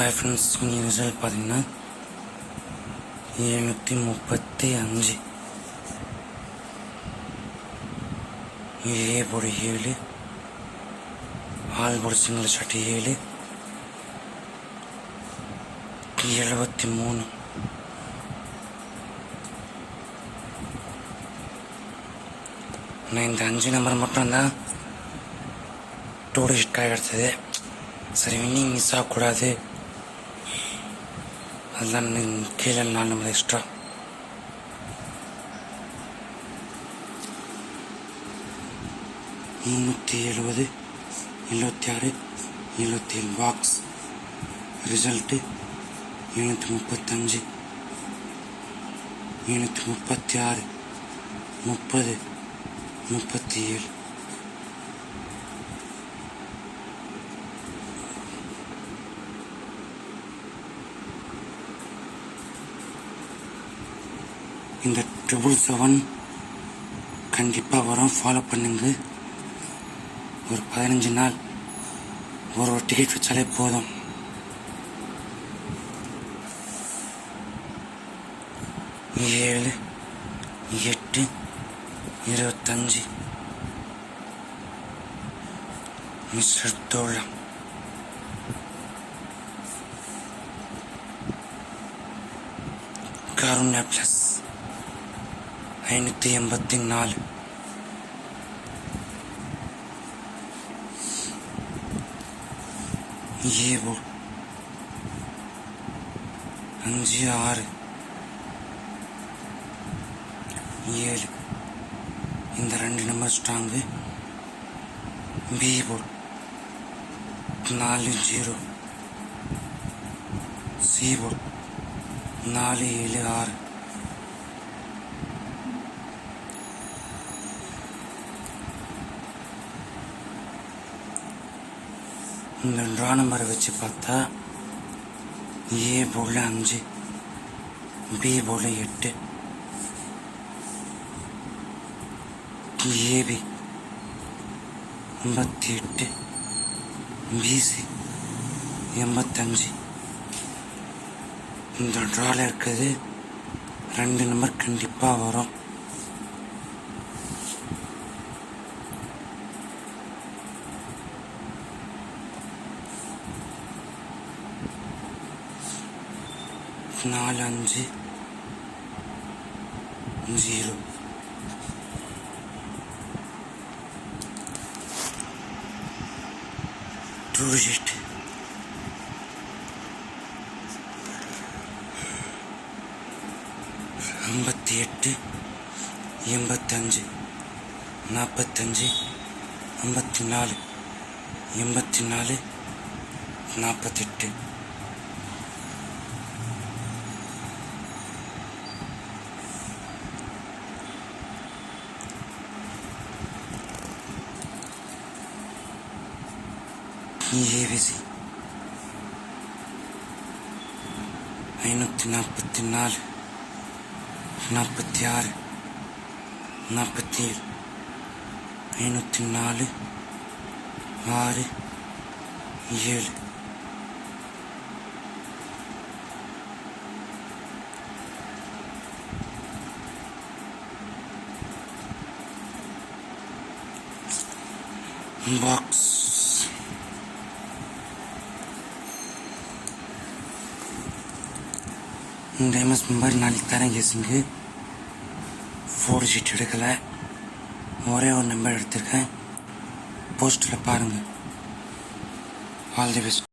Hi friends நீங்கள் result பார்த்தீங்கன்னா எழுநூற்றி முப்பத்தி அஞ்சு. ஏ போடு ஏழு. ஆள் போடு சிங்கள சட்டை ஏழு. எழுபத்தி மூணு. நான் இந்த அஞ்சு நம்பர் மட்டும்தான் டூரிஸ்ட் காய் கிடச்சது சரி வின்னிங் மிஸ் ஆகக்கூடாது. அதுதான் கீழே நாலு நம்பர் எக்ஸ்ட்ரா முந்நூற்றி எழுபது எழுபத்தி ஆறு எழுபத்தி ஏழு பாக்ஸ் ரிசல்ட்டு எழுநூற்றி முப்பத்தஞ்சு எழுநூற்றி முப்பத்தி ஆறு முப்பது முப்பத்தி ஏழு. இந்த ட்ரிபிள் செவன் கண்டிப்பாக வரும். ஃபாலோ பண்ணுங்க. ஒரு பதினஞ்சு நாள் ஒரு ஒரு டிக்கெட் வச்சாலே போதும். ஏழு எட்டு இருபத்தஞ்சு. மிஸ்டர் தோழம் காருண்யா பிளஸ். ஐநூற்றி எண்பத்தி நாலு. ஏழு அஞ்சு ஆறு. ஏழு. இந்த ரெண்டு நம்பர் ஸ்ட்ராங்கு பி போர்டு நாலு ஜீரோ. சி போர்டு நாலு ஏழு ஆறு. இந்த ட்ரா நம்பரை வச்சு பார்த்தா ஏ போல அஞ்சு பி போல எட்டு ஏபி ஐம்பத்தி எட்டு பிசி எண்பத்தஞ்சு. இந்த ட்ராவில் இருக்கிறது ரெண்டு நம்பர் கண்டிப்பாக வரும். நாலு அஞ்சு ஜீரோ டூ எயிட் ஐம்பத்தி எட்டு எண்பத்தஞ்சு நாற்பத்தஞ்சு ஐம்பத்தி நாலு எண்பத்தி நாலு நாற்பத்தெட்டு ஏவிசி ஐநூற்றி நாற்பத்தி நாலு நாற்பத்தி ஆறு நாற்பத்தி ஏழு ஐநூற்றி நாலு ஆறு ஏழு பாக்ஸ் இந்த எம்எஸ் மெம்பர் நாளைக்கு தரேன் கேஸுங்க ஃபோர் ஷீட் எடுக்கலை. ஒரே ஒரு நம்பர் எடுத்திருக்கேன். போஸ்ட்டில் பாருங்கள் ஆல் தி பெஸ்ட்